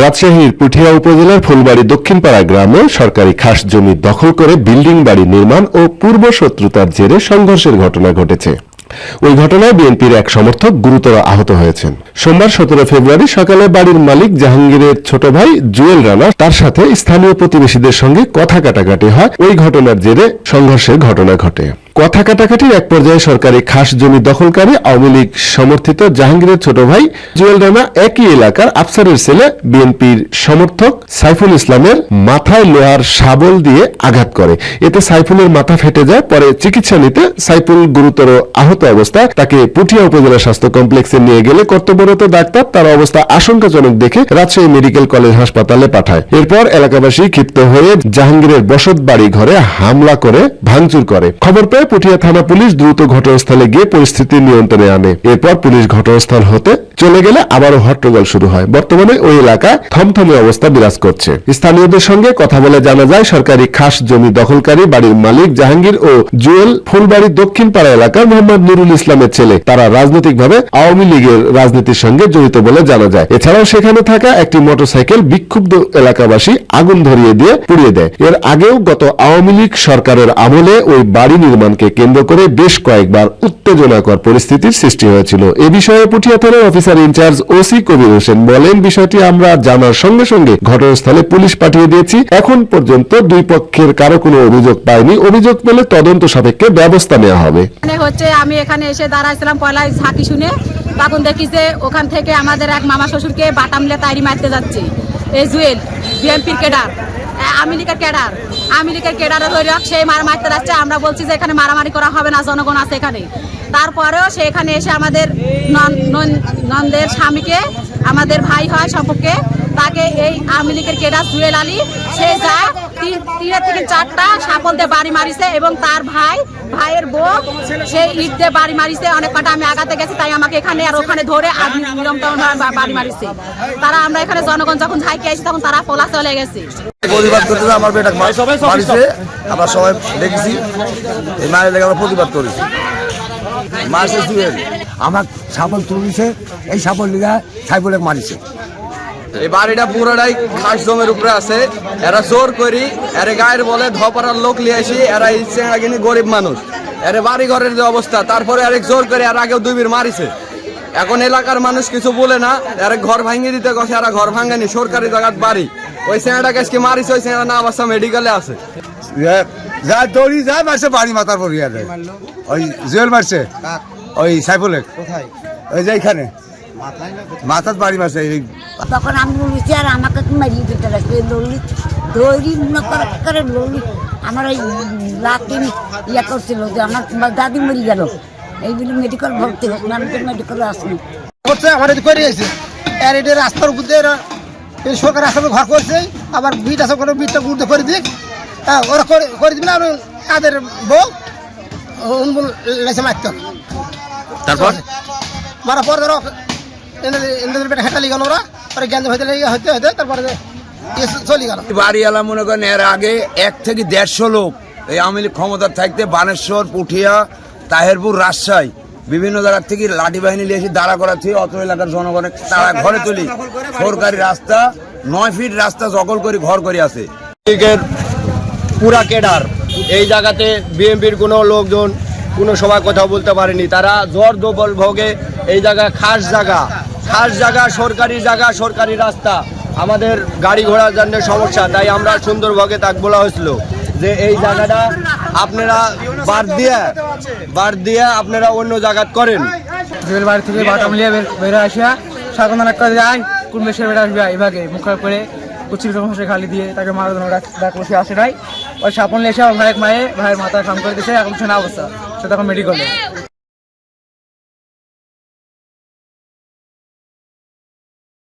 রাজশাহীর পুঠিয়া উপজেলার ফুলবাড়ি দক্ষিণপাড়া গ্রামে সরকারি খাস জমি দখল করে বিল্ডিং বাড়ি নির্মাণ ও পূর্ব শত্রুতার জেরে সংঘর্ষের ঘটনা ঘটেছে। ওই ঘটনায় বিএনপির এক সমর্থক গুরুতর আহত হয়েছেন। সোমবার সতেরো ফেব্রুয়ারি সকালে বাড়ির মালিক জাহাঙ্গীরের ছোট ভাই জুয়েল রানা তার সাথে স্থানীয় প্রতিবেশীদের সঙ্গে কথা কাটাকাটি হয়। ওই ঘটনার জেরে সংঘর্ষের ঘটনা ঘটে। কথা কাটাকাটির এক পর্যায়ে সরকারি খাস জমি দখলকারী আওয়ামী লীগ সমর্থিত জাহাঙ্গীরের ছোট ভাই জুয়েল রানা একই এলাকার আফসারের ছেলে বিএনপির সমর্থক সাইফুল ইসলামের মাথায় লোহার শাবল দিয়ে আঘাত করে। এতে সাইফুলের মাথা ফেটে যায়, পরে চিকিৎসা নিতে সাইফুল গুরুতর আহত অবস্থায় তাকে পুঠিয়া উপজেলা স্বাস্থ্য কমপ্লেক্সে নিয়ে গেলে কর্তব্যরত ডাক্তার তার অবস্থা আশঙ্কাজনক দেখে রাজশাহী মেডিকেল কলেজ হাসপাতালে পাঠায়। এরপর এলাকাবাসী ক্ষিপ্ত হয়ে জাহাঙ্গীরের বসত বাড়ি ঘরে হামলা করে, ভাঙচুর করে। খবর পেয়ে পুঠিয়া থানা পুলিশ দ্রুত ঘটনাস্থলে গিয়ে পরিস্থিতি নিয়ন্ত্রণে আনে। এরপর পুলিশ ঘটনাস্থল হতে চলে গেলে আবারও হট্টগোল শুরু হয়। বর্তমানে ওই এলাকায় থমথমে অবস্থা বিরাজ করছে। স্থানীয়দের সঙ্গে কথা বলে জানা যায়, সরকারি খাস জমি দখলকারী বাড়ির মালিক জাহাঙ্গীর ও জুয়েল ফুলবাড়ি দক্ষিণ পাড়া এলাকার মোহাম্মদ নুরুল ইসলামের ছেলে। তারা রাজনৈতিকভাবে আওয়ামী লীগের রাজনীতির সঙ্গে জড়িত বলে জানা যায়। এছাড়াও সেখানে থাকা একটি মোটরসাইকেল বিক্ষুব্ধ এলাকাবাসী আগুন ধরিয়ে দিয়ে পুড়িয়ে দেয়। এর আগেও গত আওয়ামী লীগ সরকারের আমলে ওই বাড়ি নির্মাণকে কেন্দ্র করে বেশ কয়েকবার উত্তেজনাকর পরিস্থিতির সৃষ্টি হয়েছিল। এ বিষয়ে পুঠিয়া থানার officer in charge OC Kabir Hossain বলেন, বিষয়টি আমরা জানার সঙ্গে সঙ্গে ঘটনাস্থলে পুলিশ পাঠিয়ে দিয়েছি। এখন পর্যন্ত দুই পক্ষের কারও কোনো অভিযোগ পায়নি অভিযোগ পেলে তদন্ত সাপেক্ষে ব্যবস্থা নেওয়া হবে। মানে হচ্ছে আমি এখানে এসে দাঁড়াইছিলাম পয়লা ঝাঁকি শুনে। তখন দেখি যে ওখান থেকে আমাদের এক মামা শ্বশুরকে বাটামলে তাইরি মারতে যাচ্ছে। এই জুয়েল, বিএনপির কেডার আমেরিকার লীগের কেডার আমি লীগের কেডারে ধরে রাখ সেই মারামারিতে মারতে যাচ্ছে। আমরা বলছি যে এখানে মারামারি করা হবে না, জনগণ আছে এখানে। তারপরেও সে এখানে এসে আমাদের নন- নন- নন্দের স্বামীকে আমাদের ভাই হয় সম্পর্কে তাকে এই আওয়ামী লীগের কেডার জুয়েল আলী সে যায় তিন- তিনের থেকে চারটা সাপল দিয়ে বাড়ি মারিছে এবং তার ভাই ভাইয়ের বউ সেই ইট দিয়ে বাড়ি মারিছে অনেক কটা আমি আগাতে গেছি তাই আমাকে এখানে আর ওখানে ধরে বাড়ি মারিছে। তারা আমরা এখানে জনগণ যখন ঝাইকে আসি তখন তারা পলা চলে গেছে। প্রতিবাদ করতে আমার বেটা মারিছে আমরা সবাই দেখেছি। এই মায়ের লেগে আমরা প্রতিবাদ করেছি। মাসে জুয়েল আমার সাবল তুলিছে, এই সাবল লিগা সাইবলে মারিছে। এই বাড়িটা পুরোটাই খাস জমির উপরে আছে। এরা জোর করি, এরা গায়ের বলে ধপাড়ার লোক লিয়ে আসি, এরা ইচ্ছে কিনি গরিব মানুষ। এর বাড়ি ঘরের যে অবস্থা, তারপরে আরেক জোর করে আর আগেও দুই বীর মারিছে। এখন এলাকার মানুষ কিছু বলে না, এরা ঘর ভাঙিয়ে দিতে গেছে এরা ঘর ভাঙেনি, সরকারি জায়গার বাড়ি। ওই আজকে মারিছে, ওই সেনা না অবস্থা মেডিকেলে আছে। যা দৌড়ি যায় মারছে বাড়ি মাথার পর ইয়া দেয়। ওই জুয়েল মারছে? ওই সাইফুলে ওই যে এইখানে। মাথার বাড়ি মারছে এই তখন আমি বলেছি আর আমাকে কি মারিয়ে দিতে লাগবে ললি দৌড়ি মনে করে করে ললি। আমার ওই লাকি ইয়ে করছিল যে আমার দাদি মরি গেল। এই বলে মেডিকেল ভর্তি হোক আমি তো মেডিকেলে আসিনি করছে আমার এদিকে করে গেছে। আর এটা রাস্তার উপর দিয়ে এই সরকার রাস্তার ঘর করছে আবার বিট আছে করে বিটটা গুড়তে করে দিক। হ্যাঁ ওরা করে করে দিবে না আর তাদের বউ উনবুল লেছে মারতে তারপর? মারার পর ধরো এদের পেটে হেঁটালি গেল ওরা পরে জ্ঞান হইতে লেগে হইতে হইতে তারপরে ইয়ে চলে গেল। বাড়িওয়ালা মনে করেন এর আগে এক থেকে দেড়শো লোক এই আওয়ামী লীগ ক্ষমতার থাকতে বানেশ্বর পুঠিয়া তাহেরপুর রাজশাহী বিভিন্ন জায়গা থেকে লাঠি বাহিনী নিয়ে এসে দাঁড়া করা থেকে অত এলাকার জনগণের তারা ঘরে তুলি। সরকারি রাস্তা নয় ফিট রাস্তা জগল করে ঘর করে আছে। পুরা কেডার। এই জায়গাতে বিএনপির কোনো লোকজন, কোনো সময় কথা বলতে পারেনি। তারা জ্বর দোবল ভোগে এই জায়গা খাস জায়গা। খাস জায়গা, সরকারি জায়গা, সরকারি রাস্তা। আমাদের গাড়ি ঘোড়ার জন্য সমস্যা, তাই আমরা সুন্দরভাবে তাক বলা হয়েছিল যে এই জায়গাটা আপনারা বার দিয়ে বার দিয়ে আপনারা অন্য জায়গাত করেন। বাড়ি থেকে বাটাম লিয়ে বের আসিয়া সাগন অনেক করে যায় বেশি বেড়ে আসবে এইভাবে মুখ করে কুচির সমস্যা খালি দিয়ে তাকে মারা ধরো ডাক সে আসে নাই। ওই সাপন এসে ভাইয়ের মায়ে ভাইয়ের মাথায় খাম করে দিয়েছে, এখন শোনা অবস্থা। সে তখন মেডিকেলে